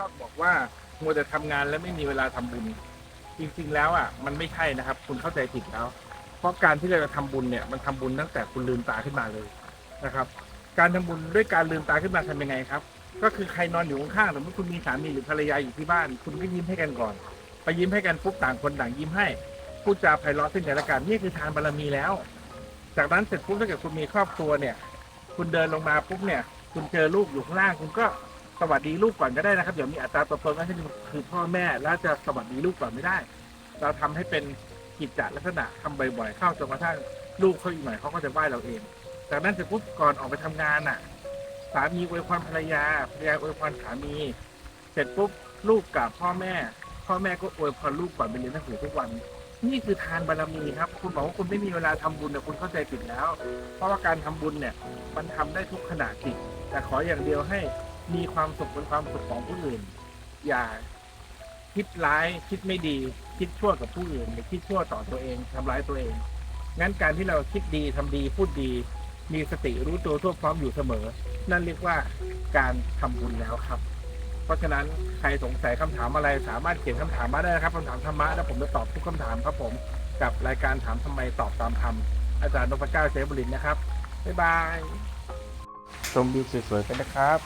ชอบบอกว่ามัวแต่ทำงานแล้วไม่มีเวลาทำบุญ จริงๆแล้วอะมันไม่ใช่นะครับ คุณเข้าใจผิดแล้ว เพราะการที่เราจะทำบุญเนี่ยมันทำบุญตั้งแต่คุณลืมตาขึ้นมาเลยนะครับ การทำบุญด้วยการลืมตาขึ้นมาทำยังไงครับ ก็คือใครนอนอยู่ข้างๆสมมติคุณมีสามีหรือภรรยาอยู่ที่บ้าน คุณก็ยิ้มให้กันก่อน ไปยิ้มให้กันปุ๊บต่างคนต่างยิ้มให้พูดจาไพเราะซึ่งกันและกันนี่คือทานบารมีแล้ว จากนั้นเสร็จปุ๊บถ้าเกิดคุณมีครอบครัวเนี่ย คุณเดินลงมาปุ๊บเนี่ย คุณเจอลูกอยู่ข้างล่างคุณก็ สวัสดีลูกก่อนก็ได้นะครับอย่ามีอัตราตัวตนว่าที่คือพ่อแม่แล้วจะสวัสดีลูกก่อนไม่ได้ เราทำให้เป็นกิจจลักษณะทำบ่อยๆเข้าจนกระทั่งลูกเขาอีกหน่อยเขาก็จะไหว้เราเอง จากนั้นเสร็จปุ๊บก่อนออกไปทำงานน่ะ สามีอวยพรภรรยาภรรยาอวยพรสามี เสร็จปุ๊บลูกกับพ่อแม่ พ่อแม่ก็อวยพรลูกก่อนไปเรียนหนังสือทุกวัน นี่คือทานบารมีครับ คุณบอกว่าคุณไม่มีเวลาทำบุญแต่คุณเข้าใจผิดแล้ว เพราะว่าการทำบุญเนี่ย มันทำได้ทุกขณะจิตแต่ขออย่างเดียวให้ มีความสุขเป็นความสุขของผู้อื่น อย่าคิดร้ายคิดไม่ดี คิดชั่วกับผู้อื่นหรือคิดชั่วต่อตัวเองทำร้ายตัวเอง งั้นการที่เราคิดดีทำดีพูดดี มีสติรู้ตัวทั่วพร้อมอยู่เสมอ นั่นเรียกว่าการทำบุญแล้วครับ เพราะฉะนั้นใครสงสัยคำถามอะไรสามารถเขียนคำถามมาได้นะครับคำถามธรรมะแล้วผมจะตอบทุกคำถามครับผมกับรายการถามทำไมตอบตามธรรมอาจารย์นพเก้าเสบุรินทร์นะครับบ๊ายบายชมวิวสวยๆกันนะครับ